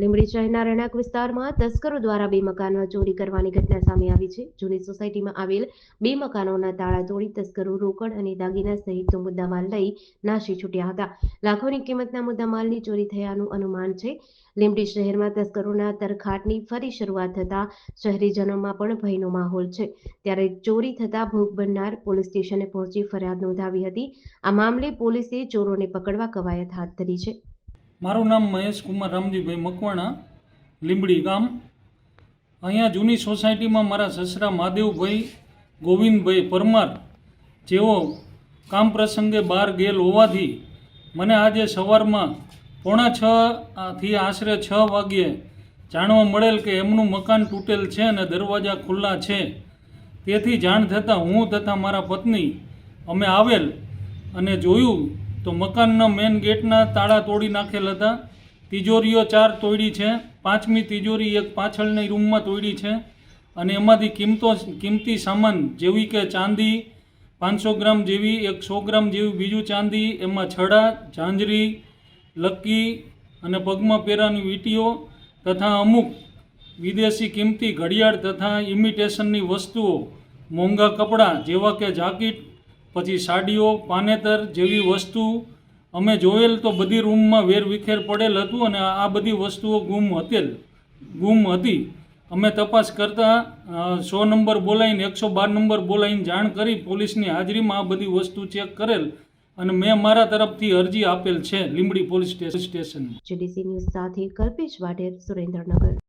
લીંબડી શહેરના રહેણાંક વિસ્તારમાં તસ્કરો દ્વારા બે મકાનમાં ચોરી કરવાની ઘટના સામે આવી છે. જૂની સોસાયટીમાં આવેલ બે મકાનોના તાળા તોડી તસ્કરો રોકડ અને દાગીના સહિતનો મુદ્દામાલ લઈ નાસી છૂટ્યા હતા. લાખોની કિંમતના મુદ્દામાલની ચોરી થયાનું અનુમાન છે. લીંબડી શહેરમાં તસ્કરોના તરખાટની ફરી શરૂઆત થતા શહેરીજનોમાં પણ ભયનો માહોલ છે. ત્યારે ચોરી થતા ભોગ બનનાર પોલીસ સ્ટેશને પહોંચી ફરિયાદ નોંધાવી હતી. આ મામલે પોલીસે ચોરોને પકડવા કવાયત હાથ ધરી છે. મારું નામ મહેશ કુમાર રામજીભાઈ મકવાણા, લીંબડી ગામ. અહીંયા જૂની સોસાયટીમાં મારા સસરા મહાદેવભાઈ, ગોવિંદભાઈ પરમાર જેઓ કામ પ્રસંગે બહાર ગયેલ હોવાથી મને આજે સવારમાં પોણા છ થી આશરે છ વાગ્યે જાણવા મળેલ કે એમનું મકાન તૂટેલ છે અને દરવાજા ખુલ્લા છે. તેથી જાણ થતાં હું તથા મારા પત્ની અમે આવેલ અને જોયું તો મકાનના મેન ગેટના તાળા તોડી નાખેલ હતા. તિજોરીઓ ચાર તોડી છે. પાંચમી તિજોરી એક પાછળની રૂમમાં તોડી છે. અને એમાંથી કિંમતો, કિંમતી સામાન જેવી કે ચાંદી પાંચસો ગ્રામ જેવી એક સો ગ્રામ જેવી, બીજું ચાંદી, એમાં છડા, ઝાંઝરી લક્કી અને પગમાં પહેરાની વીંટીઓ તથા અમુક વિદેશી કિંમતી ઘડિયાળ તથા ઇમિટેશનની વસ્તુઓ, મોંઘા કપડાં જેવા કે જાકીટ પછી સાડીઓ, પાનેતર જેવી વસ્તુ અમે જોયેલ તો બધી રૂમમાં વેરવિખેર પડેલ હતું અને આ બધી વસ્તુઓ ગુમ હતેલ ગુમ હતી. અમે તપાસ કરતાં સો નંબર બોલાવીને એકસો બાર નંબર બોલાવીને જાણ કરી પોલીસની હાજરીમાં આ બધી વસ્તુ ચેક કરેલ અને મેં મારા તરફથી અરજી આપેલ છે, Limbdi police station. GDC news સાથે કલ્પેશ વાઢેર, સુરેન્દ્રનગર.